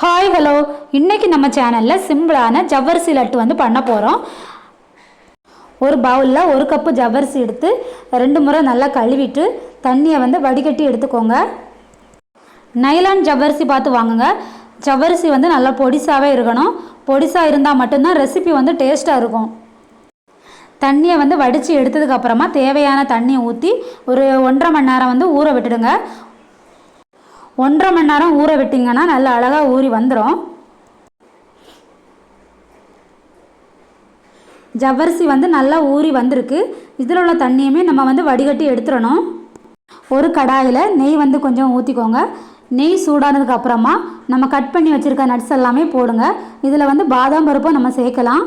Hi hello இன்றைக்கி நம்ம சேனலில் சிம்பிளான ஜவ்வரிசி லட்டு வந்து பண்ண போகிறோம் ஒரு பவுலில் ஒரு கப்பு ஜவ்வரிசி எடுத்து ரெண்டு முறை நல்லா கழுவிட்டு தண்ணியை வந்து வடிகட்டி எடுத்துக்கோங்க. நைலான் ஜவ்வரிசி பார்த்து வாங்குங்க. ஜவ்வரிசி வந்து நல்லா பொடிசாவே இருக்கணும். பொடிசாக இருந்தால் மட்டும்தான் ரெசிபி வந்து டேஸ்ட்டாக இருக்கும். தண்ணியை வந்து வடித்து எடுத்ததுக்கப்புறமா தேவையான தண்ணியை ஊற்றி ஒரு ஒன்றரை மணி நேரம் வந்து ஊற விட்டுடுங்க. ஒன்றரை மணி நேரம் ஊற விட்டிங்கன்னா நல்லா அழகாக ஊறி வந்துடும் ஜவ்வரிசி வந்து நல்லா ஊறி வந்திருக்கு. இதில் உள்ள தண்ணியுமே நம்ம வந்து வடிகட்டி எடுத்துடணும். ஒரு கடாயில் நெய் வந்து கொஞ்சம் ஊற்றிக்கோங்க நெய் சூடானதுக்கு அப்புறமா நம்ம கட் பண்ணி வச்சுருக்க நட்ஸ் எல்லாமே போடுங்க. இதில் வந்து பாதாம் பருப்பும் நம்ம சேர்க்கலாம்.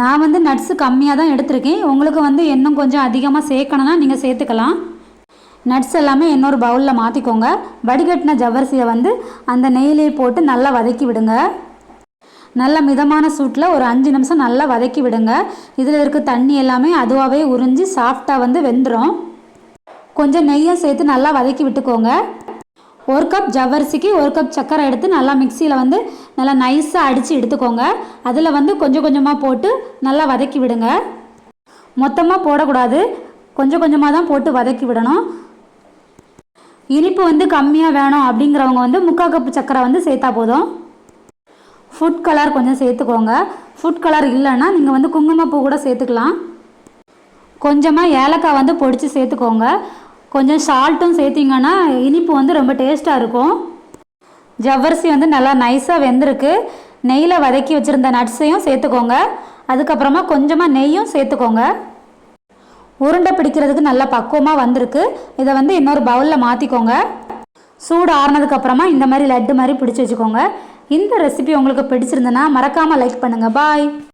நான் வந்து நட்ஸு கம்மியாக தான் எடுத்திருக்கேன். உங்களுக்கு வந்து இன்னும் கொஞ்சம் அதிகமாக சேர்க்கணுன்னா நீங்கள் சேர்த்துக்கலாம். நட்ஸ் எல்லாமே இன்னொரு பவுலில் மாற்றிக்கோங்க வடிகட்டின ஜவ்வரிசியை வந்து அந்த நெய்யிலே போட்டு நல்லா வதக்கி விடுங்க. நல்ல மிதமான சூட்டில் ஒரு அஞ்சு நிமிஷம் நல்லா வதக்கி விடுங்க. இதில் இருக்க தண்ணி எல்லாமே அதுவாகவே உறிஞ்சி சாஃப்டாக வந்து வெந்துடும் கொஞ்சம் நெய்யும் சேர்த்து நல்லா வதக்கி விட்டுக்கோங்க. ஒரு கப் ஜவ்வரிசிக்கு ஒரு கப் சர்க்கரை எடுத்து நல்லா மிக்சியில் வந்து நல்லா நைஸாக அடித்து எடுத்துக்கோங்க. அதில் வந்து கொஞ்சம் கொஞ்சமாக போட்டு நல்லா வதக்கி விடுங்க. மொத்தமாக போடக்கூடாது. கொஞ்சம் கொஞ்சமாக தான் போட்டு வதக்கி விடணும். இனிப்பு வந்து கம்மியாக வேணும் அப்படிங்கிறவங்க வந்து முக்கால் கப்பு சர்க்கரை வந்து சேர்த்தா போதும். ஃபுட் கலர் கொஞ்சம் சேர்த்துக்கோங்க. ஃபுட் கலர் இல்லைன்னா நீங்கள் வந்து குங்குமப்பூ கூட சேர்த்துக்கலாம். கொஞ்சமாக ஏலக்காய் வந்து பொடிச்சு சேர்த்துக்கோங்க. கொஞ்சம் சால்ட்டும் சேர்த்திங்கன்னா இனிப்பு வந்து ரொம்ப டேஸ்ட்டாக இருக்கும். ஜவ்வரிசி வந்து நல்லா நைஸாக வெந்திருக்கு. நெய்யில் வதக்கி வச்சுருந்த நட்ஸையும் சேர்த்துக்கோங்க. அதுக்கப்புறமா கொஞ்சமாக நெய்யும் சேர்த்துக்கோங்க. உருண்டை பிடிக்கிறதுக்கு நல்லா பக்குவமாக வந்திருக்கு. இதை வந்து இன்னொரு பவுலில் மாற்றிக்கோங்க சூடு ஆறுனதுக்கு அப்புறமா இந்த மாதிரி லட்டு மாதிரி பிடிச்சி வச்சுக்கோங்க. இந்த ரெசிபி உங்களுக்கு பிடிச்சிருந்ததுன்னா மறக்காமல் லைக் பண்ணுங்கள் பாய்